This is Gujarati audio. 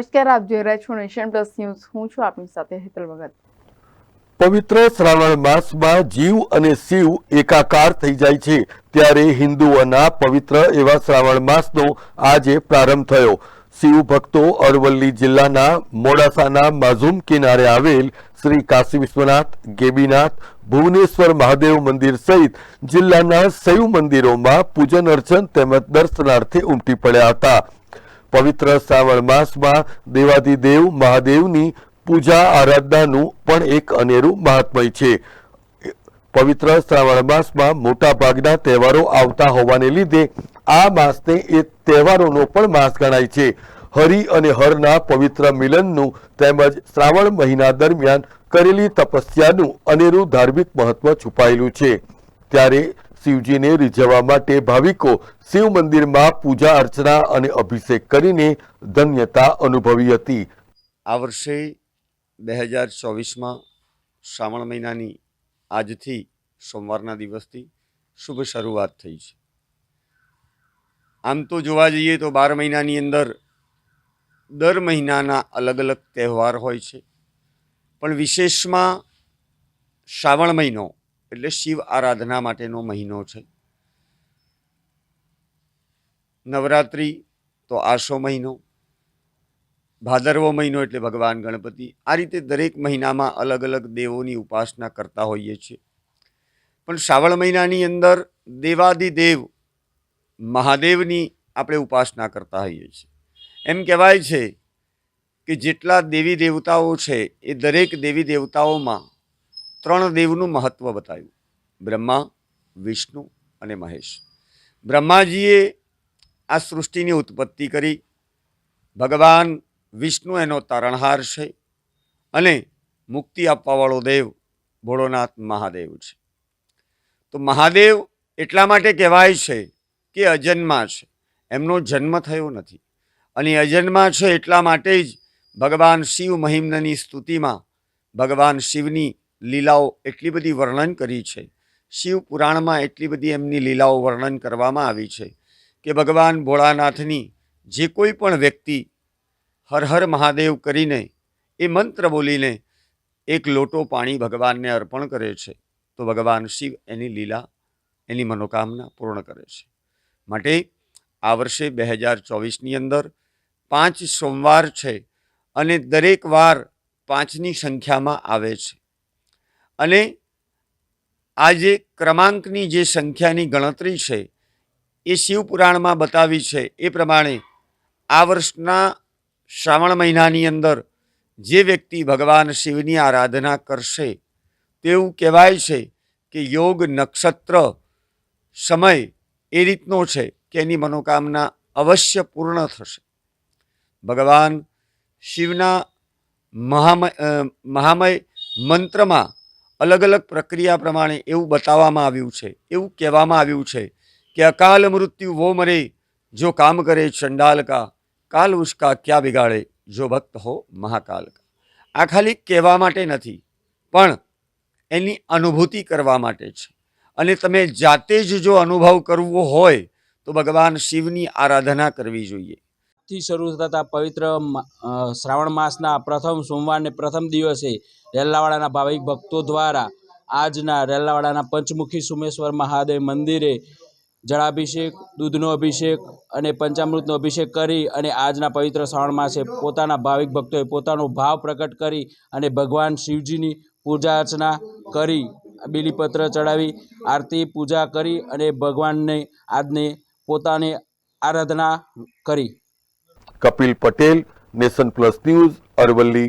નમસ્કાર, આપ જોઈ રહ્યા છો નેશન પ્લસ ન્યૂઝ. હું છું આપની સાથે હેતલ ભગત. પવિત્ર શ્રાવણ માસમાં જીવ અને શિવ એકાકાર થઈ જાય છે, ત્યારે હિન્દુઓના પવિત્ર એવા શ્રાવણ માસનો આજે પ્રારંભ થયો. શિવ ભક્તો અરવલ્લી જિલ્લાના મોડાસાના માઝુમ કિનારે આવેલ શ્રી કાશી વિશ્વનાથ, ગેબીનાથ, ભુવનેશ્વર મહાદેવ મંદિર સહિત જિલ્લાના શૈવ મંદિરોમાં પૂજન અર્ચન તેમજ દર્શનાર્થે ઉમટી પડ્યા હતા. પવિત્ર શ્રાવણ માસમાં દેવાધિદેવ મહાદેવની પૂજા આરાધનાનું પણ એક અનેરું મહાત્મય છે. પવિત્ર શ્રાવણ માસમાં મોટા ભાગના તહેવારો આવતા હોવાને લીધે આ માસને એ તહેવારોનો પણ માસ ગણાય છે. હરિ અને હરના પવિત્ર મિલનનું તેમજ શ્રાવણ મહિના દરમિયાન કરેલી તપસ્યાનું અનેરું ધાર્મિક મહત્વ છુપાયેલું છે. ત્યારે શિવજીને રીઝવવા માટે ભાવિકો શિવ મંદિરમાં પૂજા અર્ચના અને અભિષેક કરીને ધન્યતા અનુભવી હતી. આ વર્ષે બે હજાર ચોવીસમાં શ્રાવણ મહિનાની આજથી સોમવારના દિવસથી શુભ શરૂઆત થઈ છે. આમ તો જોવા જઈએ તો બાર મહિનાની અંદર દર મહિનાના અલગ અલગ તહેવાર હોય છે. પણ વિશેષમાં શ્રાવણ મહિનો એટલે શિવ આરાધના માટેનો મહિનો છે. નવરાત્રિ તો આશો મહિનો, ભાદરવો મહિનો એટલે ભગવાન ગણપતિ. આ રીતે દરેક મહિનામાં અલગ અલગ દેવોની ઉપાસના કરતા હોઈએ છીએ. પણ શ્રાવણ મહિનાની અંદર દેવાદિદેવ, મહાદેવની આપણે ઉપાસના કરતા હોઈએ છીએ. એમ કહેવાય છે કે જેટલા દેવી દેવતાઓ છે એ દરેક દેવી દેવતાઓમાં ત્રણ દેવનું મહત્ત્વ બતાવ્યું. બ્રહ્મા, વિષ્ણુ અને મહેશ. બ્રહ્માજીએ આ સૃષ્ટિની ઉત્પત્તિ કરી. ભગવાન વિષ્ણુ એનો તારણહાર છે અને મુક્તિ આપવાવાળો દેવ ભોળોનાથ મહાદેવ છે. તો મહાદેવ એટલા માટે કહેવાય છે કે અજન્મા છે. એમનો જન્મ થયો નથી. અને અજન્મા છે એટલા માટે જ ભગવાન શિવ મહિમ્નની સ્તુતિમાં ભગવાન શિવની લીલાઓ એટલી બધી વર્ણન કરી છે. શિવ પુરાણમાં એટલી બધી એમની લીલાઓ વર્ણન કરવામાં આવી છે કે ભગવાન ભોળાનાથની જે કોઈ પણ વ્યક્તિ હર હર મહાદેવ કરીને એ મંત્ર બોલીને એક લોટો પાણી ભગવાનને અર્પણ કરે છે, તો ભગવાન શિવ એની લીલા, એની મનોકામના પૂર્ણ કરે છે. માટે આ વર્ષે બે હજાર ચોવીસની અંદર પાંચ સોમવાર છે અને દરેક વાર પાંચની સંખ્યામાં આવે છે. અને આ જે ક્રમાંકની જે સંખ્યાની ગણતરી છે, એ શિવપુરાણમાં બતાવી છે, એ પ્રમાણે આ વર્ષના શ્રાવણ મહિનાની અંદર જે વ્યક્તિ ભગવાન શિવની આરાધના કરશે, તેવું કહેવાય છે કે યોગ નક્ષત્ર સમય એ રીતનો છે કે એની મનોકામના અવશ્ય પૂર્ણ થશે. ભગવાન શિવના મહામય મહામય મંત્રમાં અલગ અલગ પ્રક્રિયા પ્રમાણે એવું બતાવવામાં આવ્યું છે, એવું કહેવામાં આવ્યું છે કે અકાલ મૃત્યુ વો મરે, જો કામ કરે ચંડાલ કા કાલ ઉષ્કા ક્યાં બિગાડે, જો ભક્ત હો મહાકાલ કા આ ખાલી કહેવા માટે નથી, પણ એની અનુભૂતિ કરવા માટે છે. અને તમે જાતે જ જો અનુભવ કરવો હોય, તો ભગવાન શિવની આરાધના કરવી જોઈએ. શરૂ થતા પવિત્ર શ્રાવણ માસના પ્રથમ સોમવારને પ્રથમ દિવસે રેલ્લાવાડાના ભાવિક ભક્તો દ્વારા આજના રેલ્લાવાડાના પંચમુખી સુમેશ્વર મહાદેવ મંદિરે જળાભિષેક, દૂધનો અભિષેક અને પંચામૃતનો અભિષેક કરી અને આજના પવિત્ર શ્રાવણ માસે પોતાના ભાવિક ભક્તોએ પોતાનો ભાવ પ્રગટ કરી અને ભગવાન શિવજીની પૂજા અર્ચના કરી, બીલીપત્ર ચડાવી, આરતી, પૂજા કરી અને ભગવાનને આજને પોતાની આરાધના કરી. Kapil Patel, nation plus news, Aravalli.